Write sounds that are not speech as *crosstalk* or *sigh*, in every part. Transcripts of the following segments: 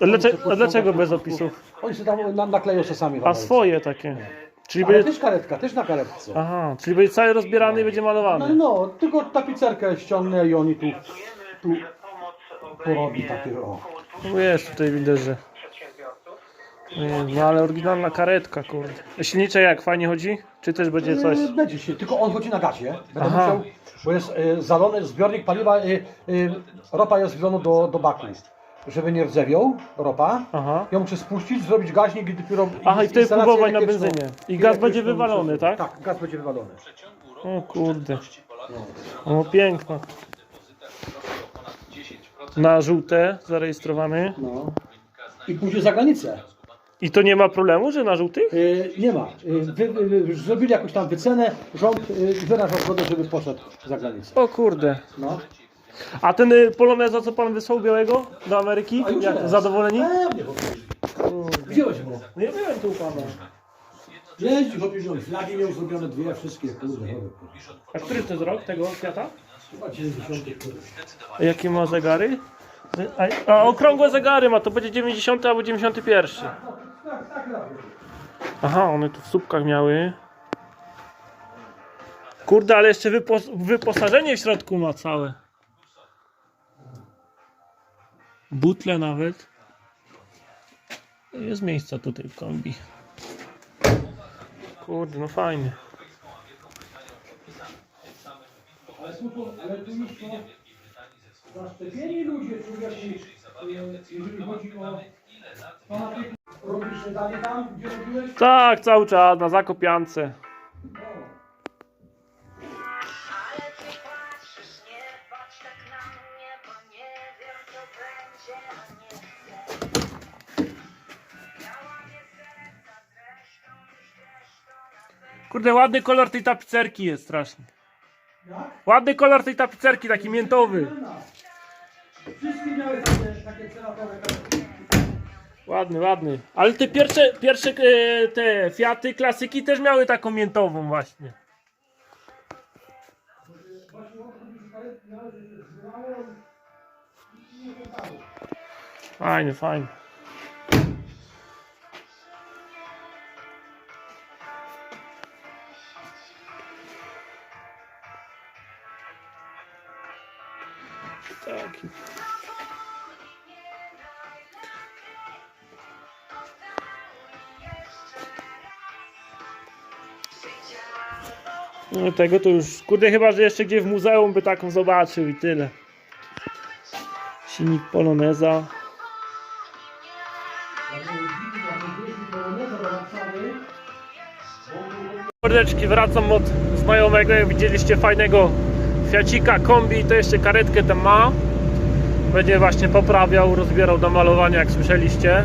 Dlaczego, a dlaczego bez opisów? Oni sobie tam na, nakleją się sami. w A Ameryce. swoje takie. Czyli Ale będzie... też karetka, też na karetce. Aha, czyli będzie cały rozbierany i będzie No, malowany. no, tylko tapicerkę ściągnę i oni tu, tu porobi takie o. No jest tutaj widać, że... Nie, No ale oryginalna karetka, kurde. Silnicze jak? Fajnie chodzi? Czy też będzie coś? Yy, Będzie się, tylko on chodzi na gazie. Będę Aha. musiał, bo jest y, zalony zbiornik paliwa, y, y, ropa jest wlona do, do baku. Żeby nie rdzewiał ropa. Aha. Ja muszę spuścić, zrobić gaźnik i dopiero. Aha, i wtedy instalację próbować na elektryczną- benzynie. I gaz będzie elektryczną wywalony, muszę- tak? Tak, gaz będzie wywalony. O kurde. O piękno. Na żółte zarejestrowany. No. I pójdzie za granicę. I to nie ma problemu, że na żółtych? Y, nie ma. Y, wy, wy, wy, zrobili jakąś tam wycenę, rząd y, wyrażał zgodę, żeby poszedł za granicę. O kurde. No. A ten y, poloneza, co pan wysłał białego do Ameryki? A już Jak, jest. zadowoleni? Pewnie, bo Widziałeś go. Nie byłem tu u pana. Jeździ, on flagi miał zrobione dwie, wszystkie, kurde, kurde. A który to jest rok tego kwiata? Chyba 90 kurde. A jakie ma zegary? A, a okrągłe zegary ma, to będzie 90 albo 91. Tak, tak, tak. Aha, one tu w słupkach miały. Kurde, ale jeszcze wypos wyposażenie w środku ma całe. Butle nawet. Jest miejsca tutaj w kombi. Kurde, no fajnie. Ale słuchaj, ale tu już to zaszczepieni ludzie, człowieki, jeżeli chodzi o fanatyków, robisz śniadanie tam, gdzie robiłeś? Tak, cały czas na zakopiance. Kurde, ładny kolor tej tapicerki jest strasznie. Jak? Ładny kolor tej tapicerki, taki miętowy. Wszystkie miały takie, takie cenatowe. Ładny, ładny. Ale te pierwsze, pierwsze e, te Fiaty klasyki też miały taką miętową właśnie. Fajny, fajny. Taki. No tego to już, kurde chyba, że jeszcze gdzie w muzeum by taką zobaczył i tyle. Silnik Poloneza. Mordeczki, wracam od znajomego, jak widzieliście fajnego Fiacika kombi, to jeszcze karetkę tam ma. Będzie właśnie poprawiał, rozbierał do malowania, jak słyszeliście.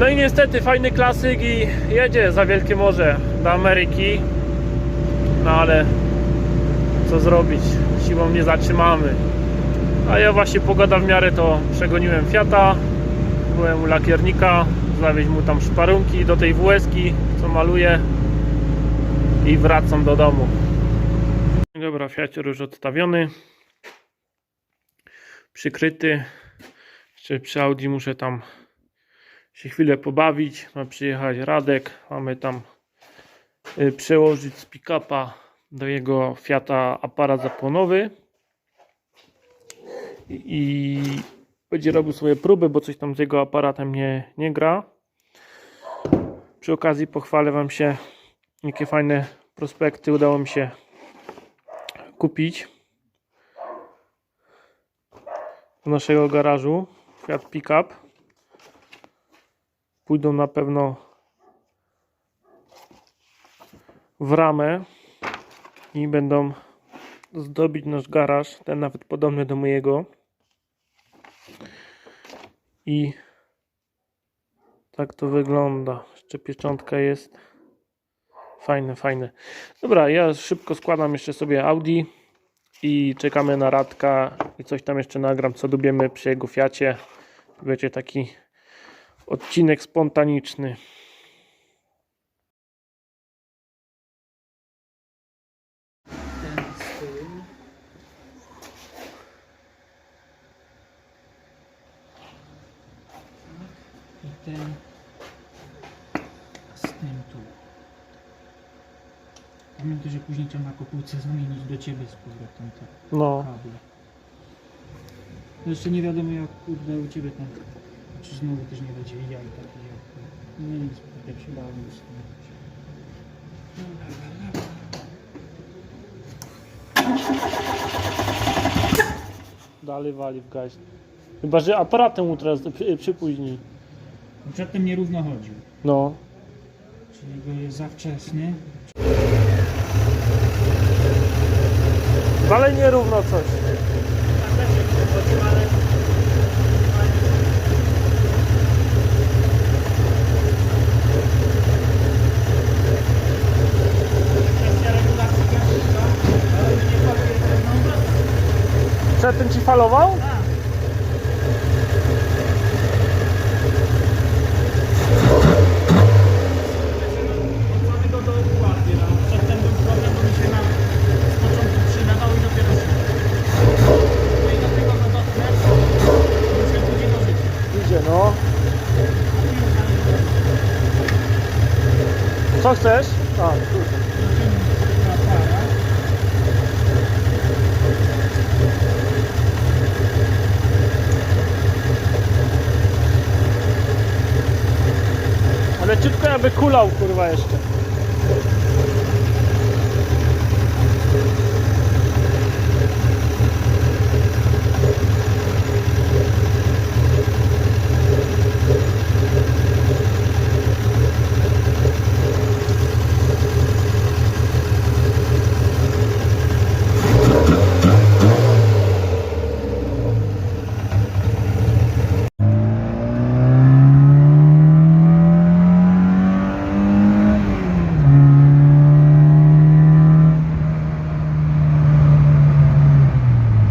No i niestety fajny klasyk i jedzie za Wielkie Morze do Ameryki. No ale co zrobić? Siłą nie zatrzymamy. A ja właśnie pogoda w miarę to przegoniłem Fiata. Byłem u lakiernika, zawieźć mu tam szparunki do tej WS-ki, co maluję i wracam do domu. Dobra, Fiacior już odstawiony. Przykryty. Jeszcze przy Audi muszę tam się chwilę pobawić. Ma przyjechać Radek. Mamy tam y, przełożyć z pick-upa do jego Fiata aparat zapłonowy. I, będzie robił swoje próby, bo coś tam z jego aparatem nie, nie gra. Przy okazji pochwalę Wam się, jakie fajne prospekty udało mi się kupić do naszego garażu. Fiat Pickup. Pójdą na pewno w ramę i będą zdobić nasz garaż, ten nawet podobny do mojego. I tak to wygląda. Jeszcze pieczątka jest. Fajne, fajne. Dobra, ja szybko składam jeszcze sobie Audi i czekamy na Radka i coś tam jeszcze nagram, co lubimy przy jego Fiacie. Będzie taki odcinek spontaniczny. ten z tym tu. Pamiętaj, że później trzeba na kopułce zamienić do ciebie z powrotem te No. kable. Jeszcze nie wiadomo jak kurde u ciebie tam. Czy znowu też nie będzie jaj takich jak. No nic, jak się bawię z tym. Dalej wali w gaś. Chyba, że aparatem mu teraz przy, przypóźni. Przedtem nierówno chodził. No. Czyli go jest za wczesny. Dalej nierówno coś. Przedtem ci falował? Od samego dołu ładnie, no. Przedtem był problem, bo mi się na z początku przydawał i dopiero się. No i do tego go dotknę, to się budzi do życia. Idzie, no. Co chcesz? A. Ale ciutko jakby kulał, kurwa, jeszcze.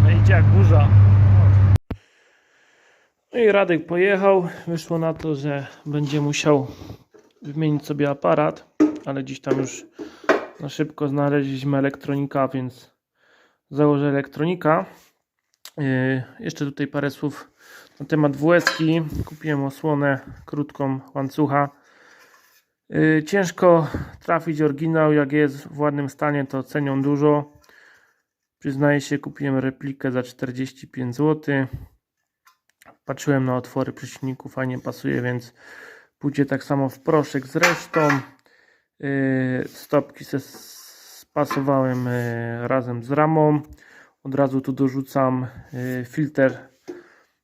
No idzie jak burza. No i Radek pojechał. Wyszło na to, że będzie musiał wymienić sobie aparat, ale dziś tam już na szybko znaleźliśmy elektronika, więc założę elektronika. Yy, jeszcze tutaj parę słów na temat WS. Kupiłem osłonę krótką łańcucha. Yy, ciężko trafić oryginał, jak jest w ładnym stanie, to cenią dużo. Przyznaję się, kupiłem replikę za 45 zł. Patrzyłem na otwory przy silniku, fajnie pasuje, więc pójdzie tak samo w proszek z resztą. Yy, Stopki se spasowałem yy, razem z ramą. Od razu tu dorzucam yy, filtr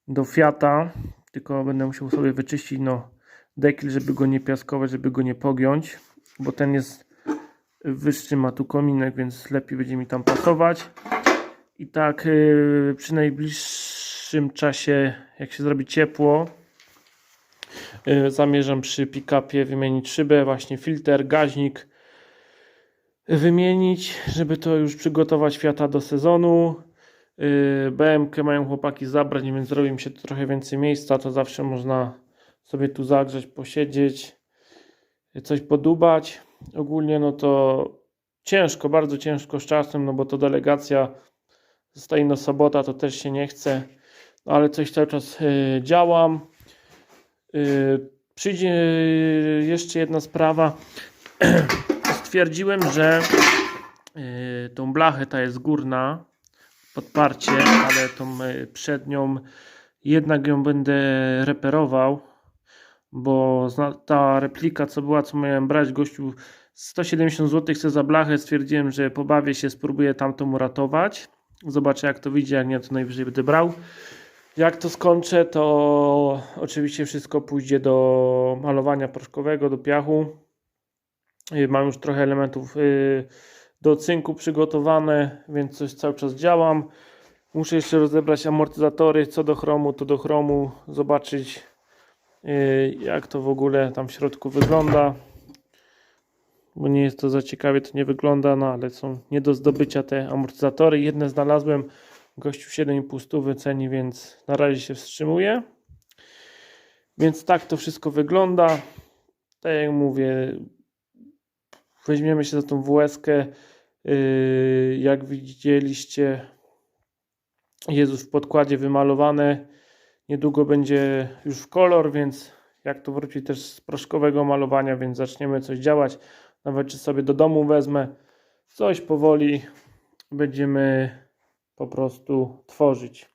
do Fiata, tylko będę musiał sobie wyczyścić no, dekiel, żeby go nie piaskować, żeby go nie pogiąć, bo ten jest wyższy, ma tu kominek, więc lepiej będzie mi tam pasować. I tak przy najbliższym czasie, jak się zrobi ciepło, yy, zamierzam przy pick-upie wymienić szybę, właśnie filtr, gaźnik wymienić, żeby to już przygotować Fiata do sezonu. Yy, BMK mają chłopaki zabrać, więc zrobi mi się tu trochę więcej miejsca, to zawsze można sobie tu zagrzeć, posiedzieć, coś podubać. Ogólnie no to ciężko, bardzo ciężko z czasem, no bo to delegacja zostaje no sobota, to też się nie chce, ale coś cały czas y, działam. Y, przyjdzie y, jeszcze jedna sprawa. *clears throat* Stwierdziłem, że tą blachę ta jest górna, podparcie, ale tą przednią jednak ją będę reperował, bo ta replika, co była, co miałem brać, gościu 170 zł chcę za blachę, stwierdziłem, że pobawię się, spróbuję tamtą uratować. Zobaczę jak to wyjdzie, jak nie to najwyżej będę brał. Jak to skończę, to oczywiście wszystko pójdzie do malowania proszkowego, do piachu. Y, Mam już trochę elementów y, do cynku przygotowane, więc coś cały czas działam. Muszę jeszcze rozebrać amortyzatory, co do chromu, to do chromu, zobaczyć y, jak to w ogóle tam w środku wygląda bo nie jest to za ciekawie, to nie wygląda, no ale są nie do zdobycia te amortyzatory. Jedne znalazłem, gościu 7,5 stówy ceni, więc na razie się wstrzymuje. Więc tak to wszystko wygląda. Tak jak mówię, weźmiemy się za tą WS-kę. Yy, jak widzieliście, już w podkładzie wymalowane. Niedługo będzie już w kolor, więc jak tu wrócić też z proszkowego malowania, więc zaczniemy coś działać. Nawet czy sobie do domu wezmę coś powoli, będziemy po prostu tworzyć.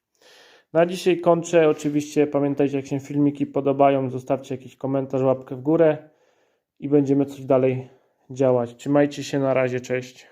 Na dzisiaj kończę. Oczywiście pamiętajcie, jak się filmiki podobają, zostawcie jakiś komentarz, łapkę w górę i będziemy coś dalej działać. Trzymajcie się, na razie, cześć.